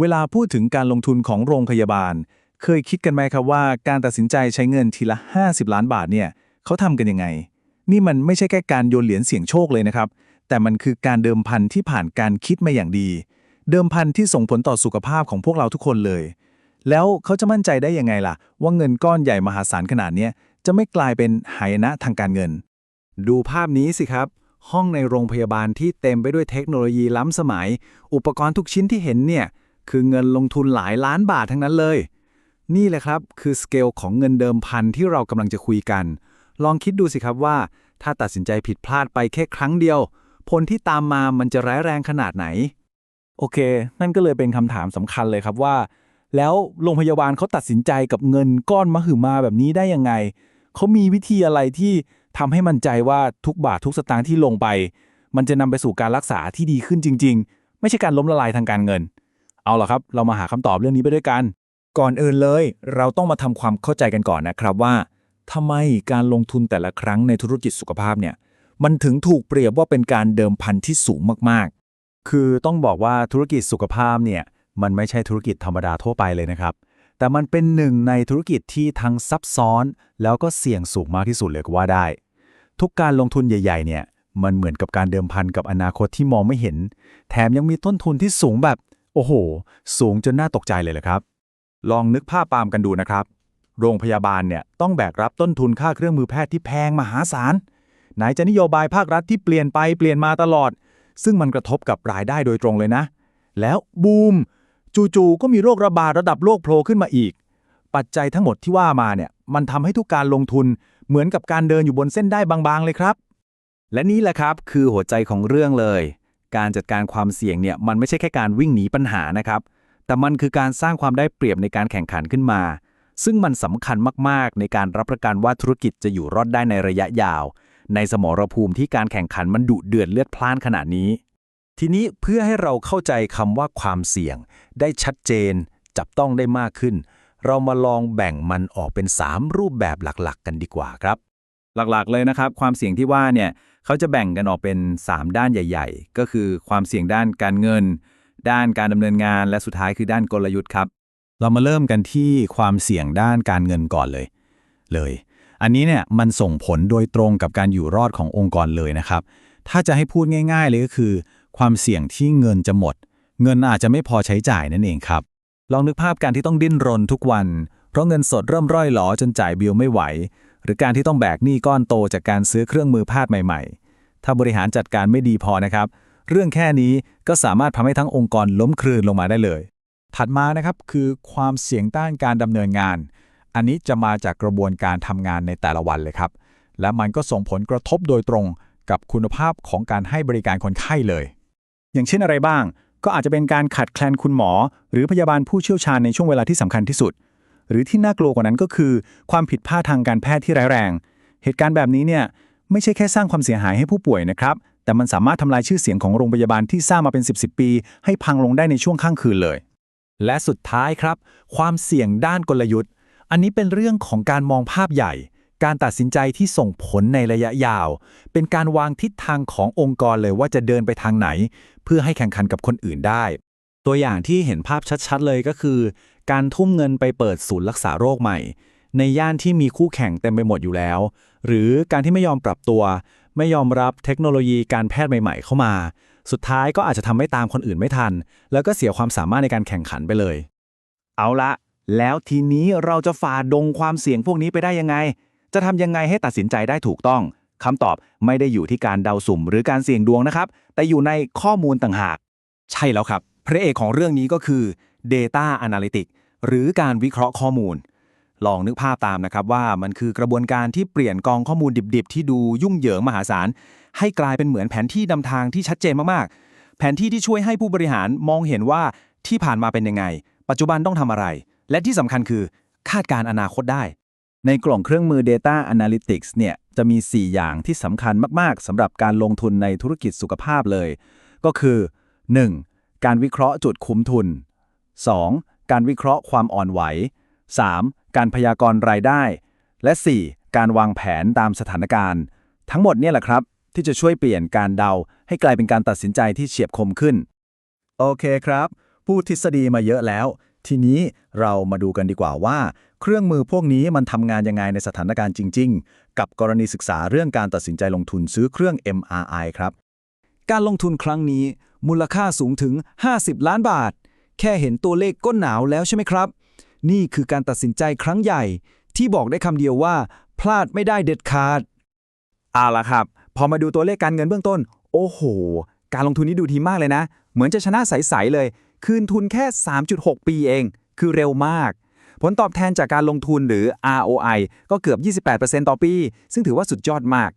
เวลาพูดถึงการลงทุนของโรงพยาบาล เคยคิดกันไหมครับว่าการตัดสินใจใช้เงินทีละ 50 ล้านบาทเนี่ยเขาทำกันยังไง นี่มันไม่ใช่แค่การโยนเหรียญเสี่ยงโชคเลยนะครับ แต่มันคือการเดิมพันที่ผ่านการคิดมาอย่างดี เดิมพันที่ส่งผลต่อสุขภาพของพวกเราทุกคนเลย แล้วเขาจะมั่นใจได้ยังไงล่ะ ว่าเงินก้อนใหญ่มหาศาลขนาดนี้จะไม่กลายเป็นหายนะทางการเงิน ดูภาพนี้สิครับห้องในโรงพยาบาลที่เต็มไปด้วยเทคโนโลยีล้ำสมัย อุปกรณ์ทุกชิ้นที่เห็นเนี่ย คือเงินลงทุนหลายล้านบาททั้งนั้นเลย นี่แหละครับคือสเกลของเงินเดิมพันที่เรากำลังจะคุยกัน ลองคิดดูสิครับว่า ถ้าตัดสินใจผิดพลาดไปแค่ครั้งเดียว ผลที่ตามมามันจะร้ายแรงขนาดไหน โอเค นั่นก็เลยเป็นคำถามสำคัญเลยครับว่า แล้วโรงพยาบาลเขาตัดสินใจกับเงินก้อนมหึมาแบบนี้ได้ยังไงเขามีวิธีอะไรที่ทำให้มั่นใจว่าทุกบาททุกสตางค์ที่ลงไป มันจะนำไปสู่การรักษาที่ดีขึ้นจริง ๆ ไม่ใช่การล้มละลายทางการเงิน เอาล่ะครับ เรามาหาคำตอบเรื่องนี้ไปด้วยกัน ก่อนอื่นเลย เราต้องมาทำความเข้าใจกันก่อนนะครับว่าทำไมการลงทุนแต่ละครั้งในธุรกิจสุขภาพเนี่ยมันถึงถูกเปรียบว่าเป็นการเดิมพันที่สูงมากๆ คือต้องบอกว่าธุรกิจสุขภาพเนี่ยมันไม่ใช่ธุรกิจธรรมดาทั่วไปเลยนะครับ แต่มันเป็นหนึ่งในธุรกิจที่ทั้งซับซ้อน แล้วก็เสี่ยงสูงมากที่สุดเลยก็ว่าได้ ทุกการลงทุนใหญ่ ๆ เนี่ยมันเหมือนกับการเดิมพันกับอนาคตที่มองไม่เห็น แถมยังมีต้นทุนที่สูงแบบ โอ้โห สูงจนน่าตกใจเลยแหละครับ ลองนึกภาพตามกันดูนะครับ โรงพยาบาลเนี่ยต้องแบกรับต้นทุนค่าเครื่องมือแพทย์ที่แพงมหาศาล ไหนจะนโยบายภาครัฐที่เปลี่ยนไปเปลี่ยนมาตลอด ซึ่งมันกระทบกับรายได้โดยตรงเลยนะ แล้วบูม จู่ๆก็มีโรคระบาดระดับโลกโผล่ขึ้นมาอีก ปัจจัยทั้งหมดที่ว่ามาเนี่ยมันทำให้ทุกการลงทุนเหมือนกับการเดินอยู่บนเส้นได้บางๆเลยครับ และนี่แหละครับคือหัวใจของเรื่องเลย การจัดการความเสี่ยงเนี่ยมันไม่ใช่แค่การวิ่งหนีปัญหานะครับ แต่มันคือการสร้างความได้เปรียบในการแข่งขันขึ้นมา ซึ่งมันสำคัญมากๆ ในการรับประกันว่าธุรกิจจะอยู่รอดได้ในระยะยาว ในสมรภูมิที่การแข่งขันมันดุเดือดเลือดพล่านขนาดนี้ ทีนี้เพื่อให้เราเข้าใจคำว่าความเสี่ยง ได้ชัดเจน จับต้องได้มากขึ้น เรามาลองแบ่งมันออกเป็น 3 รูปแบบหลักๆ กันดีกว่าครับ หลักๆเลยนะครับ ความเสี่ยงที่ว่าเนี่ย เขาจะแบ่งกันออกเป็น 3 ด้านใหญ่ ๆ ก็คือความเสี่ยงด้านการเงิน ด้านการดำเนินงาน และสุดท้ายคือด้านกลยุทธ์ครับ เรามาเริ่มกันที่ความเสี่ยงด้านการเงินก่อนเลย เลย อันนี้เนี่ยมันส่งผลโดยตรงกับการอยู่รอดขององค์กรเลยนะครับ ถ้าจะให้พูดง่าย ๆ เลยก็คือ ความเสี่ยงที่เงินจะหมด เงินอาจจะไม่พอใช้จ่ายนั่นเองครับ ลองนึกภาพการที่ต้องดิ้นรนทุกวัน เพราะเงินสดเริ่มร่อยหลอจนจ่ายบิลไม่ไหว หรือการที่ต้องแบกหนี้ก้อนโตจากการซื้อเครื่องมือแพทย์ใหม่ ๆ ถ้าบริหารจัดการไม่ดีพอนะครับ เรื่องแค่นี้ก็สามารถทำให้ทั้งองค์กรล้มคลืนลงมาได้เลย ถัดมานะครับคือความเสี่ยงต้านการดำเนินงาน อันนี้จะมาจากกระบวนการทำงานในแต่ละวันเลยครับ และมันก็ส่งผลกระทบโดยตรงกับคุณภาพของการให้บริการคนไข้เลย อย่างเช่นอะไรบ้าง ก็อาจจะเป็นการขาดแคลนคุณหมอ หรือพยาบาลผู้เชี่ยวชาญในช่วงเวลาที่สำคัญที่สุด หรือที่น่ากลัวกว่านั้นก็คือ ความผิดพลาดทางการแพทย์ที่ร้ายแรง เหตุการณ์แบบนี้เนี่ยไม่ใช่แค่สร้างความเสียหายให้ผู้ป่วยนะครับ แต่มันสามารถทำลายชื่อเสียงของโรงพยาบาลที่สร้างมาเป็น 10บสปี ให้พังลงได้ในช่วงข้างคืนเลย และสุดท้ายครับ ความเสี่ยงด้านกลยุทธ์ อันนี้เป็นเรื่องของการมองภาพใหญ่ การตัดสินใจที่ส่งผลในระยะยาว เป็นการวางทิศทางขององค์กรเลยว่าจะเดินไปทางไหน เพื่อให้แข่งขันกับคนอื่นได้ ตัวอย่างที่เห็นภาพชัดๆเลยก็คือ การทุ่มเงินไปเปิดศูนย์รักษาโรคใหม่ ในย่านที่มีคู่แข่งเต็มไปหมดอยู่แล้ว หรือการที่ไม่ยอมปรับตัว ไม่ยอมรับเทคโนโลยีการแพทย์ใหม่ๆ เข้ามา สุดท้ายก็อาจจะทำให้ตามคนอื่นไม่ทัน แล้วก็เสียความสามารถในการแข่งขันไปเลย เอาละ แล้วทีนี้เราจะฝ่าดงความเสี่ยงพวกนี้ไปได้ยังไง จะทำยังไงให้ตัดสินใจได้ถูกต้องคำตอบไม่ได้อยู่ที่การเดาสุ่ม หรือการเสี่ยงดวงนะครับ แต่อยู่ในข้อมูลต่างหาก ใช่แล้วครับ พระเอกของเรื่องนี้ก็คือ Data Analytics หรือการวิเคราะห์ข้อมูล ลองนึกภาพตามนะครับว่ามันคือกระบวนการที่เปลี่ยนกองข้อมูลดิบๆ ที่ดูยุ่งเหยิงมหาศาล ให้กลายเป็นเหมือนแผนที่นำทางที่ชัดเจนมากๆ แผนที่ที่ช่วยให้ผู้บริหารมองเห็นว่าที่ผ่านมาเป็นยังไง ปัจจุบันต้องทำอะไร และที่สำคัญคือคาดการณ์อนาคตได้ ในกล่องเครื่องมือ Data Analytics เนี่ยจะมี 4 อย่างที่สำคัญมากๆสำหรับการลงทุนในธุรกิจสุขภาพเลย ก็คือ 1. การวิเคราะห์จุดคุ้มทุน 2. การวิเคราะห์ความอ่อนไหว 3. การพยากรณ์รายได้ และ 4. การวางแผนตามสถานการณ์ ทั้งหมดเนี่ยแหละครับ ที่จะช่วยเปลี่ยนการเดา ให้กลายเป็นการตัดสินใจที่เฉียบคมขึ้น โอเคครับพูดทฤษฎีมาเยอะแล้ว ทีนี้เรามาดูกันดีกว่าว่า เครื่องมือพวกนี้มันทำงานยังไงในสถานการณ์จริง ๆ กับกรณีศึกษาเรื่องการตัดสินใจลงทุนซื้อเครื่อง MRI ครับ การลงทุนครั้งนี้ มูลค่าสูงถึง 50 ล้านบาท แค่เห็นตัวเลขก็หนาวแล้วใช่ไหมครับ นี่คือการตัดสินใจครั้งใหญ่ ที่บอกได้คำเดียวว่า พลาดไม่ได้เด็ดขาดเอาละครับ พอมาดูตัวเลขการเงินเบื้องต้น โอ้โห การลงทุนนี้ดูดีมากเลยนะ เหมือนจะชนะใสๆเลย คืนทุนแค่ 3.6 ปีเอง คือเร็วมาก ผลตอบแทนจากการลงทุนหรือ ROI ก็เกือบ 28%ต่อปี ซึ่งถือว่าสุดยอดมาก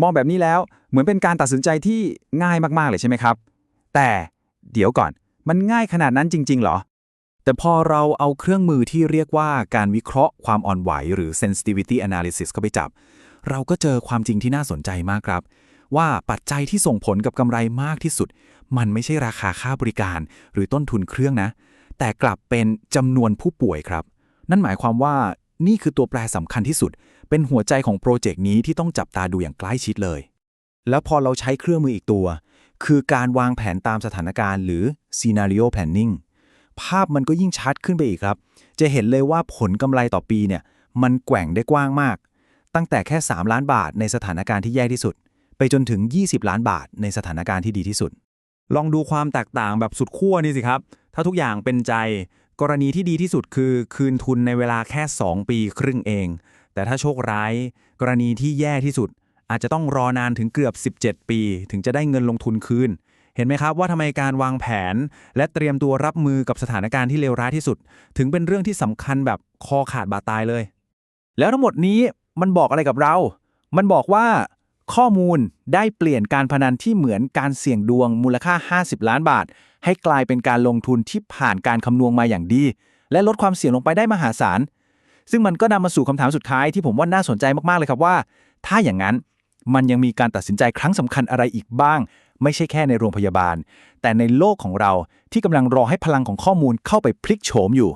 มองแบบนี้แล้วเหมือนเป็นการตัดสินใจที่ง่ายมากๆเลยใช่ไหมครับ แต่เดี๋ยวก่อน มันง่ายขนาดนั้นจริง ๆ เหรอ แต่พอเราเอาเครื่องมือที่เรียกว่าการวิเคราะห์ความอ่อนไหว หรือ sensitivity analysis เข้าไปจับ เราก็เจอความจริงที่น่าสนใจมากครับ ว่าปัจจัยที่ส่งผลกับกำไรมากที่สุด มันไม่ใช่ราคาค่าบริการ หรือต้นทุนเครื่องนะ แต่กลับเป็นจำนวนผู้ป่วยครับ นั่นหมายความว่านี่คือตัวแปรสำคัญที่สุด เป็นหัวใจของโปรเจกต์นี้ที่ต้องจับตาดูอย่างใกล้ชิดเลย แล้วพอเราใช้เครื่องมืออีกตัว คือการวางแผนตามสถานการณ์หรือ scenario planning ภาพมันก็ยิ่งชัดขึ้นไปอีกครับ จะเห็นเลยว่าผลกำไรต่อปีเนี่ยมันแกว่งได้กว้างมาก ตั้งแต่แค่ 3 ล้านบาทในสถานการณ์ที่แย่ที่สุด ไปจนถึง 20 ล้านบาทในสถานการณ์ที่ดีที่สุด ลองดูความแตกต่างแบบสุดขั้วนี่สิครับ ถ้าทุกอย่างเป็นใจ กรณีที่ดีที่สุดคือคืนทุนในเวลาแค่ 2 ปีครึ่งเอง แต่ถ้าโชคร้าย กรณีที่แย่ที่สุด อาจจะต้องรอนานถึงเกือบ 17 ปี ถึงจะได้เงินลงทุนคืน เห็นไหมครับว่าทำไมการวางแผน และเตรียมตัวรับมือกับสถานการณ์ที่เลวร้ายที่สุด ถึงเป็นเรื่องที่สำคัญแบบคอขาดบาดตายเลย แล้วทั้งหมดนี้มันบอกอะไรกับเรา มันบอกว่าข้อมูลได้เปลี่ยนการพนันที่เหมือนการเสี่ยงดวงมูลค่า 50 ล้านบาท ให้กลายเป็นการลงทุนที่ผ่านการคำนวณมาอย่างดี และลดความเสี่ยงลงไปได้มหาศาล ซึ่งมันก็นำมาสู่คำถามสุดท้ายที่ผมว่าน่าสนใจมากๆเลยครับว่า ถ้าอย่างนั้น มันยังมีการตัดสินใจครั้งสำคัญอะไรอีกบ้าง ไม่ใช่แค่ในโรงพยาบาล แต่ในโลกของเราที่กำลังรอให้พลังของข้อมูลเข้าไปพลิกโฉมอยู่